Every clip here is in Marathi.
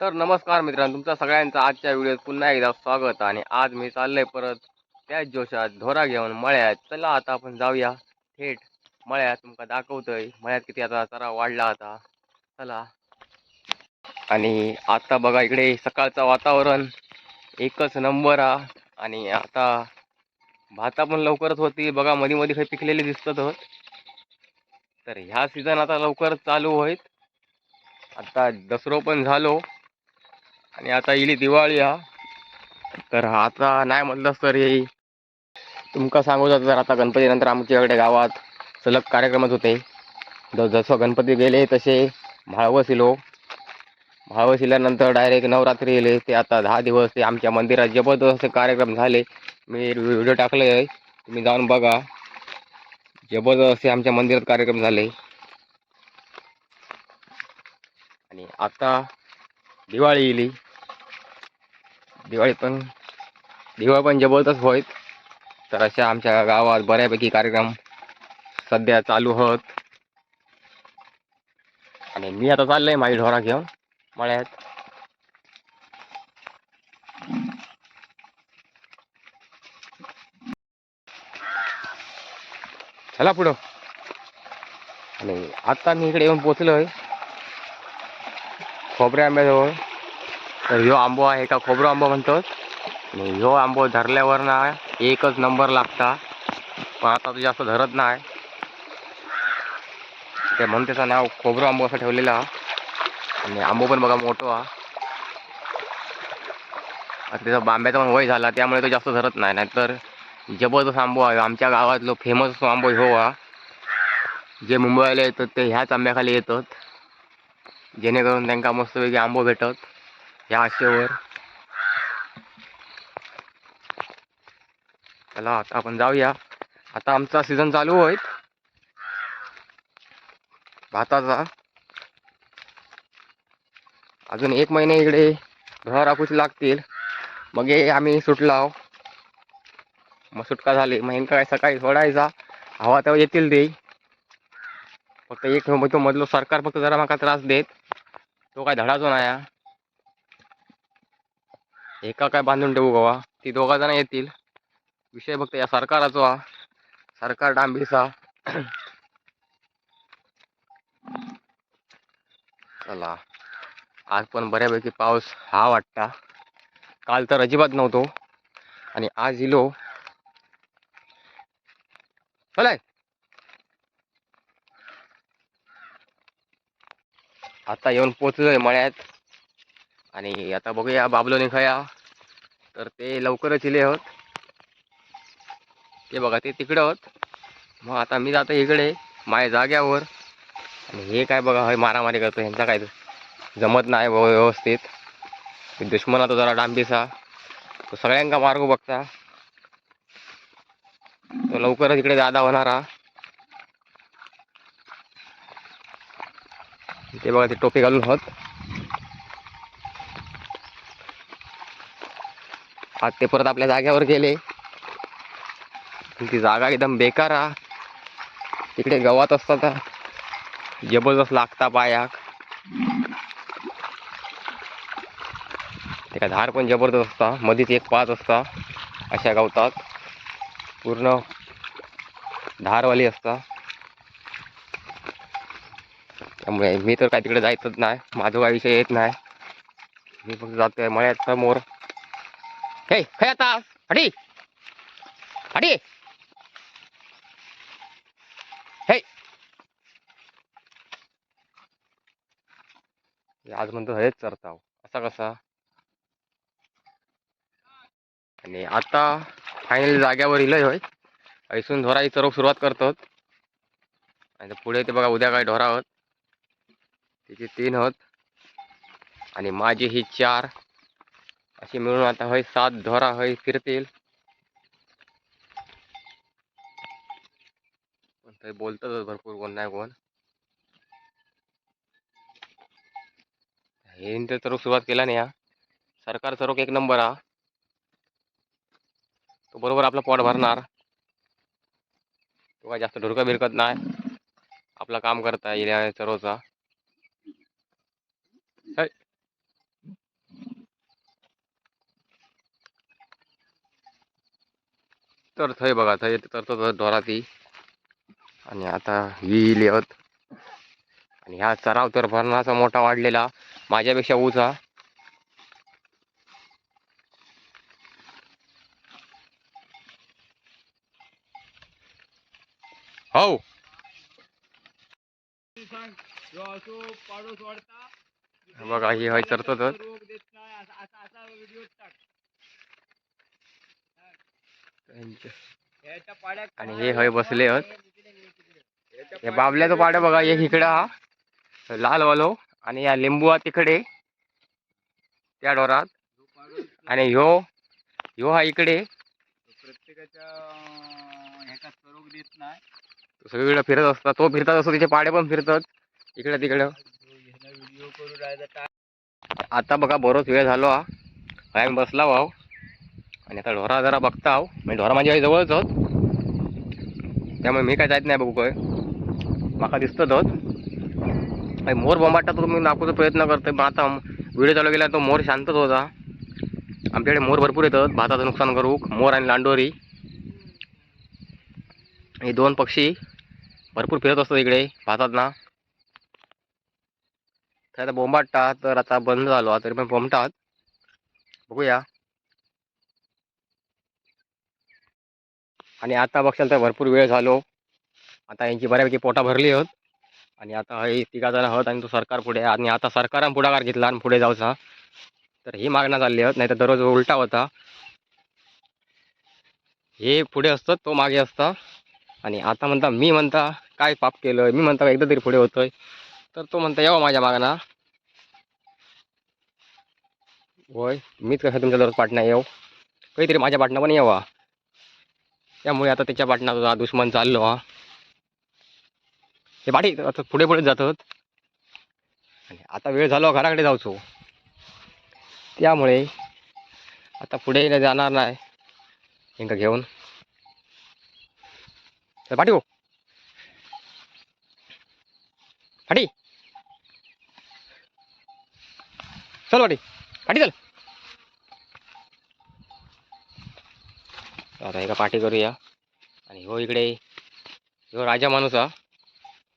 तर नमस्कार मित्रांनो तुमचा सगळ्यांचं आजच्या व्हिडिओत पुन्हा एकदा स्वागत आणि आज मी चाललंय परत त्याच जोशात धोरा घेऊन मळ्यात. चला आता आपण जाऊया. थेट मळ्यात तुमका दाखवतोय. मळ्यात किती आता चरा वाढला आता. चला. आणि आता बघा इकडे सकाळचं वातावरण. एकच नंबर हा. आणि आता भाता पण लवकरच होती. बघा मध्ये मध्ये काही पिकलेले दिसतात होत तर ह्या सीझन आता लवकर चालू होईल. आता दसरो पण झालो. आणि आता येईल दिवाळी हा. तर आता नाही म्हणलंस तर हे. तुमका सांगू जातं तर आता गणपतीनंतर आमच्याकडे गावात सलग कार्यक्रमच होते. जसं गणपती गेले तसे म्हाळवस इलो. डायरेक्ट नवरात्री येले ते आता दहा दिवस ते आमच्या मंदिरात जबरदस्त कार्यक्रम झाले. मी व्हिडिओ टाकले. आहे तुम्ही जाऊन बघा. जबरदस्त असे आमच्या मंदिरात कार्यक्रम झाले. आणि आता दिवाळी येली दिवाळी पण दिवाळी पण जबरदस्त होईत. तर अशा आमच्या गावात बऱ्यापैकी कार्यक्रम सध्या चालू होत. आणि मी आता चाललंय माझी ढोरा घेऊन मळ्यात. चला पुढं. आणि आता मी इकडे येऊन पोचलोय खोबऱ्या आंब्याजवळ. तर ह्यो आंबो आहे का खोबरो आंबो म्हणतात आणि ह्यो आंबो धरल्यावर ना एकच नंबर लागता. पण आता तो जास्त धरत नाही. ते म्हणून त्याचं नाव खोबरं आंबो असं ठेवलेलं आणि आंबो पण बघा मोठो हा आता त्याचा बांब्याचा पण वय झाला त्यामुळे तो जास्त धरत नाही. नाहीतर जबरदस्त आंबो आहे. आमच्या गावातलो फेमस आंबो ह्यो हा. जे मुंबईला येतात ते ह्याच आंब्याखाली येतात. जेणेकरून त्यांना मस्तपैकी आंबो भेटत. या आशेवर. चला आता आपण जाऊया. आता आमचा सीझन चालू होईल. भाताचा. अजून एक महिने इकडे घर राखूच लागतील. मग हे आम्ही सुटलाव मग सुटका झाली. मग ह्यांका काय सकाळी सोडायचा. हवा तेव्हा येतील ते फक्त एक तो मधलो सरकार फक्त जरा माका त्रास देत. तो काय धडाचो नाही एका काय बांधून ठेवू गवा? ती दोघा जण येतील. विषय फक्त या सरकाराचो हा सरकार डांबीचा चला. आज पण बऱ्यापैकी पाऊस हा वाटता. काल तर अजिबात नव्हतो. आणि आज इलो. चलाय. आता येऊन पोचलोय मळ्यात. आणि आता बघूया बाबलो निघाया तर ते लवकरच इले होत. ते बघा ते तिकडे होत. मग आता मी जातो इकडे माझ्या जाग्यावर. आणि हे काय बघा हे मारामारी करतो ह्यांचा काय जमत नाही व्यव- व्यवस्थित. दुश्मन आता जरा डांबीसा. तो सगळ्यांका मार्ग बघता. तो लवकरच इकडे दादा होणार. हा ते बघा ते टोपी घालून होत. आज ते परत आपल्या जाग्यावर गेले. ती जागा एकदम बेकार हा. तिकडे गवात असतात जबरदस्त लागता पायाक ते धार पण जबरदस्त असता. मधीच एक पाच असता. अशा गवतात. पूर्ण धारवाली असता. त्यामुळे मी तर काय तिकडे जायचंच नाही. माझा काही विषय येत नाही. मी फक्त जातोय मळ्यात समोर. हे काय आता अडी अडी हे. आज म्हणतो हेच चरताव. असा कसा? आणि आता फायनल जाग्यावर इलय होय. ऐसून ढोराची चरव सुरुवात करतो आणि पुढे ते बघा उद्या काय ढोरा होत. तिचे तीन होत. आणि माझी ही चार. अशी मिळून आता होय सात ढोरा होय फिरतील. पण ते बोलतातच भरपूर कोण नाही कोण. हे तर चरोक सुरुवात केला नाही हा. सरकार चरोक एक नंबर हा. तो बरोबर आपला पोट भरणार. तो काय जास्त ढुरका बिरकत नाही. आपला काम करता येईल चरोचा. तर थंय बघा थंय तर तर ढोरा ती आणि आता ही लिहत आणि ह्या चराव तर भरणाचा मोठा वाढलेला माझ्यापेक्षा उचा. हो. बघा ही हय चरतच आणि हे हय बसले हत. हे बाबल्याचं पाड्या बघा एक इकडं हा. लाल वालो आणि या लिंबू हा तिकडे. त्या डोरात. आणि ह्यो ह्यो हा इकडे. प्रत्येकाच्या देत नाही. सगळीकडे फिरत असतात. तो फिरतात असतो तिचे पाडे पण फिरतात. इकडे तिकडं. आता बघा बरोच वेळ झालो हा. आम्ही बसला वाव आणि आता ढोरा जरा बघता आहो. म्हणजे ढोरा माझ्या जवळच होत त्यामुळे मी काय जात नाही बघू काय. माका दिसतच होत आणि मोर बोंबाटा तो मी दाखवचा प्रयत्न करतो पण आता व्हिडिओ चालू केला तो मोर शांतच होता आमच्याकडे मोर भरपूर येतात. भाताचं नुकसान करूक मोर आणि लांडोरी. हे दोन पक्षी भरपूर फिरत असतात इकडे भातात ना तर आता बोंबाटा तर आता बंद झालो हा, तरी पण बोंबटात. बघूया. आणि आता बघशाल तर भरपूर वेळ झालो. आता यांची बऱ्यापैकी पोटा भरली आहोत. आणि आता हे तिघा जण आहोत आणि तो सरकार पुढे आणि आता सरकारनं पुढाकार घेतला आणि पुढे जाऊचा. तर ही मागण्या चालली आहेत नाही तर दररोज उलटा होता. हे पुढे असतं तो मागे असता. आणि आता म्हणता मी म्हणता काय पाप केलं? मी म्हणता एकदा तरी पुढे होतोय. तर तो म्हणता यावं माझ्या मागणा होय मीच कसं तुमच्या दररोज पाटणा येऊ काहीतरी माझ्या पाटणा पण यावा. त्यामुळे आता त्याच्या पाटणाचा दुश्मन चाललो हा. ते पाठी आता पुढे पुढे जातात. आणि आता वेळ झालो घराकडे जाऊचो. त्यामुळे आता पुढे नाही जाणार नाही. इंका घेऊन. तर पाठी हो. पाठी चल पाठी पाठी चल. आता एका पाठी करूया. आणि हो इकडे. ह्यो राजा माणूस हा.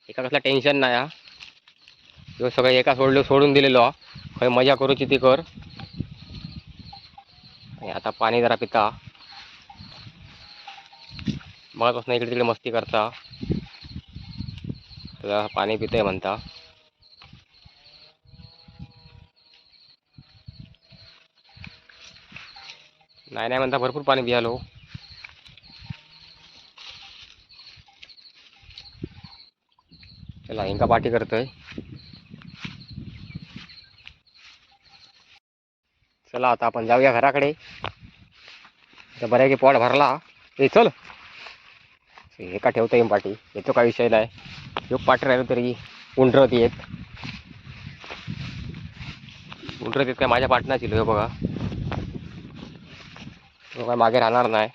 एका कसला टेन्शन नाही हा. ह्यो सगळं एका सोडलो सोडून दिलेलो हा. खंय मजा करूची ती कर. आणि आता पाणी जरा पिता. मगापासून इकडे तिकडे मस्ती करता. पाणी पितंय म्हणता. नाही नाही म्हणता भरपूर पाणी पियालो. चला इंका पाठी करतोय. चला आता आपण जाऊया घराकडे. बऱ्यापैकी पोट भरला. ए चल. एका ठेवता येईन पाठी येतो काय विषय नाही? योग पाठी राहिलो तरी उंडरत येत. उंडरत येत काय माझ्या पाटणाची लो बघा. तो काय मागे राहणार नाही.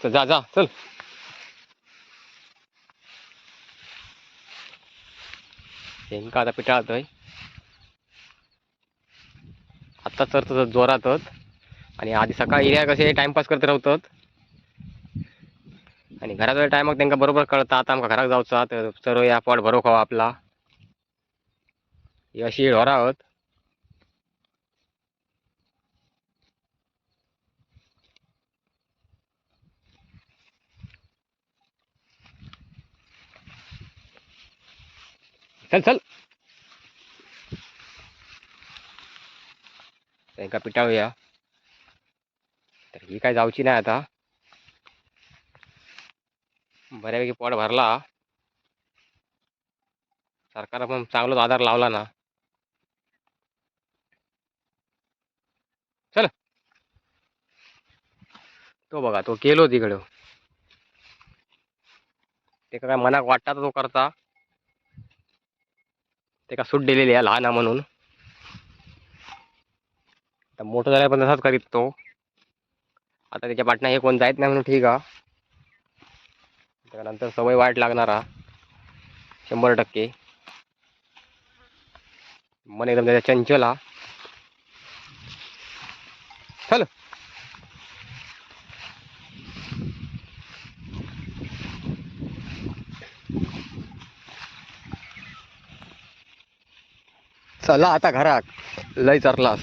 चल जा जा चल. हेंका आता पिटाळतोय आत्ता तर तसं जोरातच आणि आधी सकाळी येण्या कसे टाइमपास करत राहतात आणि घरात टायमाक त्यांना बरोबर कळतं आता आमका घरात जाऊचा तर सर्व या पोट भरो खावा आपला. ही अशी ढोरा आहोत. चल चल. त्यांका पिटाळूया. तर ही काय जाऊची नाही आता. बऱ्यापैकी पोट भरला. सरकार पण चांगलाच आधार लावला ना. चल. तो बघा तो गेलो तिकडं. ते काय मनाक वाटता तो करता. ते का सूट दिलेली आहे लहान आहे म्हणून. तर मोठं झाल्या पण तसाच करीत तो. आता त्याच्या पाटणा हे कोण जायत नाही म्हणून ठीक आहे. त्यानंतर सवय वाईट लागणार हा शंभर टक्के. मन एकदम त्याच्या चंचल हा चल. चला आता घरात. लय चरलास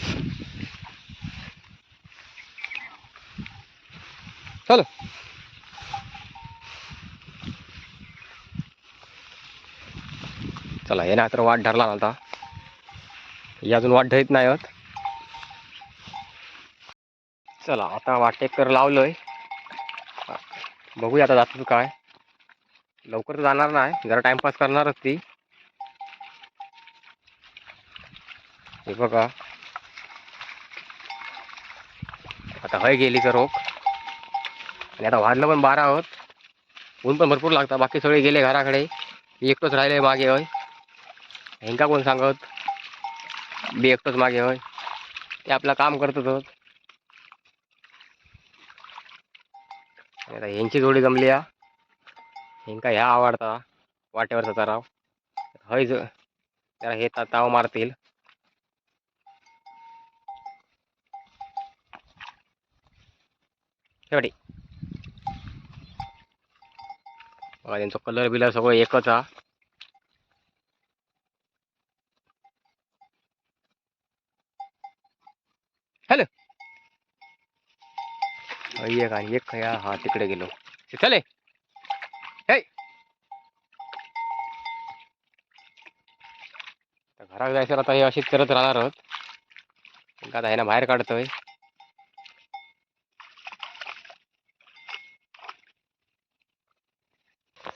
चल. चला हे ना तर वाट धरला ना आता अजून वाट धरीत नाही होत. चला आता वाटेक कर लावलोय. बघूया आता जातो काय. लवकर तर जाणार नाही जरा टाइमपास करणारच ती. हे बघा. आता हय गेली तर रोख? आणि आता वाढलं पण बारा आहोत. ऊन पण भरपूर लागतं. बाकी सगळे गेले घराकडे. मी एकटोच राहिले मागे होय. हेंका कोण सांगत? मी एकटोच मागे होय. ते आपलं काम करत होत आता ह्यांची जोडी जमली या. हेंका ह्या आवडता. वाटेवरचा तराव हय जरा हे ताव मारतील. शेवटी. बघा त्यांचं कलर बिलर सगळं एकच हा. हॅलो. एक आणि एक खया हा तिकडे गेलो. चले. हे. घरात जायचं आता हे अशीच करत राहणार आहोत. मग आता ह्यानं बाहेर काढतोय.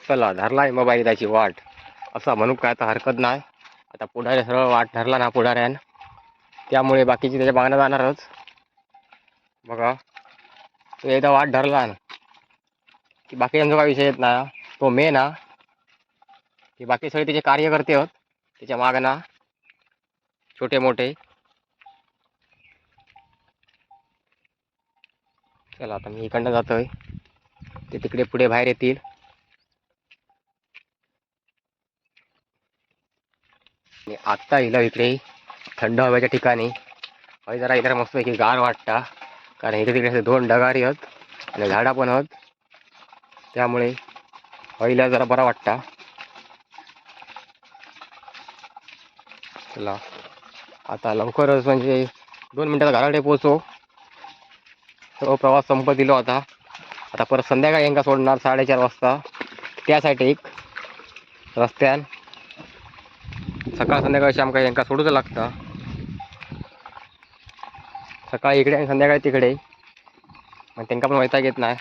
चला धरलाय मोबाईल त्याची वाट. असं म्हणू काय आता हरकत नाही. आता पुढाऱ्या सरळ वाट धरला ना पुढाऱ्यानं. त्यामुळे बाकीची त्याच्या मागणं जाणारच. बघा तो एकदा वाट धरला ना की बाकीच्यांचा काय विषय येत ना तो मेन ना की बाकी सगळे त्याचे कार्यकर्ते होत त्याच्या मागणा छोटे मोठे. चला आता मी इकडनं जातोय. ते तिकडे पुढे बाहेर येतील. आणि आत्ता इला इकडे थंड हवेच्या ठिकाणी. हवे जरा इकडे मस्त गार वाटता. कारण इकडे तिकडे असे दोन ढगारी आहेत आणि झाडा पण आहेत. त्यामुळे हवेला जरा बरा वाटता. चला आता लवकरच म्हणजे दोन मिनिटात घराकडे पोचो सर्व प्रवास संपत दिलो आता. आता परत संध्याकाळी यांका सोडणार? साडेचार वाजता. त्यासाठी एक रस्त्यान सकाळ संध्याकाळशी आमका यांना सोडूच लागतं. सकाळी इकडे आणि संध्याकाळी तिकडे. मग त्यांना पण वैताग येत नाही.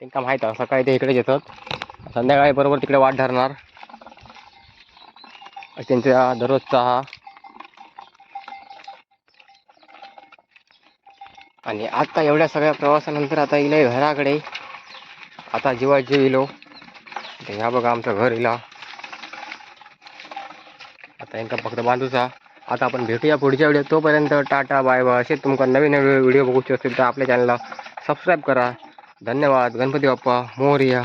त्यांना माहीत आहे सकाळी ते इकडेच येतात. संध्याकाळी बरोबर तिकडे वाट धरणार. त्यांच्या त्यांचा दररोजचा हा. आणि आता एवढ्या सगळ्या प्रवासानंतर आता इलं घराकडे. आता जीवा जीव ते ह्या बघा आमचं घर इला. त्यांना फक्त बांधूचा. आता आपण भेटूया पुढच्या व्हिडिओ तोपर्यंत टाटा बाय बाय. असे तुमका नवीन नवीन व्हिडिओ बघूचे असतील तर आपल्या चॅनलला सबस्क्राईब करा. धन्यवाद. गणपती बाप्पा मोरया.